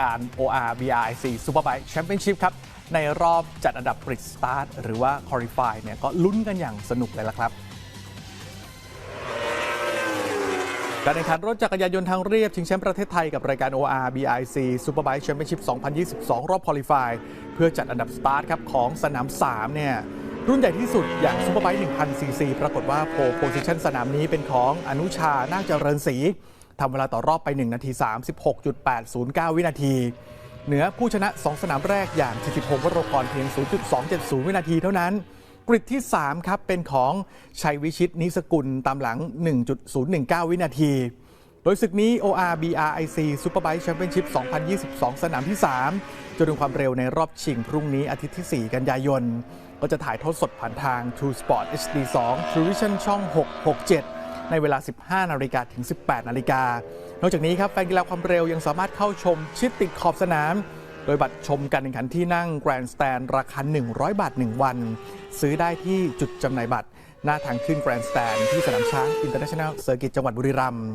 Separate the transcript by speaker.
Speaker 1: การ OR BRIC Superbike Championship ครับ ในรอบจัดอันดับ Grid Start หรือว่า Qualify เนี่ยก็ลุ้นกันอย่างสนุกเลยละครับการแข่งขันรถจักรยานยนต์ทางเรียบชิงแชมป์ประเทศไทยกับรายการ OR BIC Superbike Championship 2022 รอบ Qualify เพื่อจัดอันดับสตาร์ทครับของสนาม 3 เนี่ย รุ่นใหญ่ที่สุดอย่าง Superbike 1000 cc ปรากฏว่าโพโพซิชันสนามนี้เป็นของอนุชา นาคเจริญศรี ทำเวลาต่อรอบไป 1 นาที 36.809 วินาที เหนือผู้ชนะ 2 สนามแรกอย่างทิติพงศ์วรกรเพียง 0.270 วินาทีเท่านั้น กริดที่ 3 ครับ เป็นของชัยวิชิตนิสกุลตามหลัง 1.019 วินาที โดยศึกนี้ OR BRIC Superbike Championship 2022 สนามที่ 3 จะดูความเร็วในรอบชิงพรุ่งนี้อาทิตย์ที่ 4 กันยายน ก็จะถ่ายทอดสดผ่านทาง True Sport HD 2 True Vision ช่อง 667 ในเวลา 15 นาฬิกาถึง 18 นาฬิกา นอกจากนี้ครับแฟนกีฬาความเร็วยังสามารถเข้าชมชิดติดขอบสนาม โดยบัตรชมการแข่งขันที่นั่งแกรนด์สแตนราคา 100 บาท 1 วัน ซื้อได้ที่จุดจำหน่ายบัตร หน้าทางขึ้นแกรนด์สแตนที่สนามช้างอินเตอร์เนชั่นแนลเซอร์กิตจังหวัดบุรีรัมย์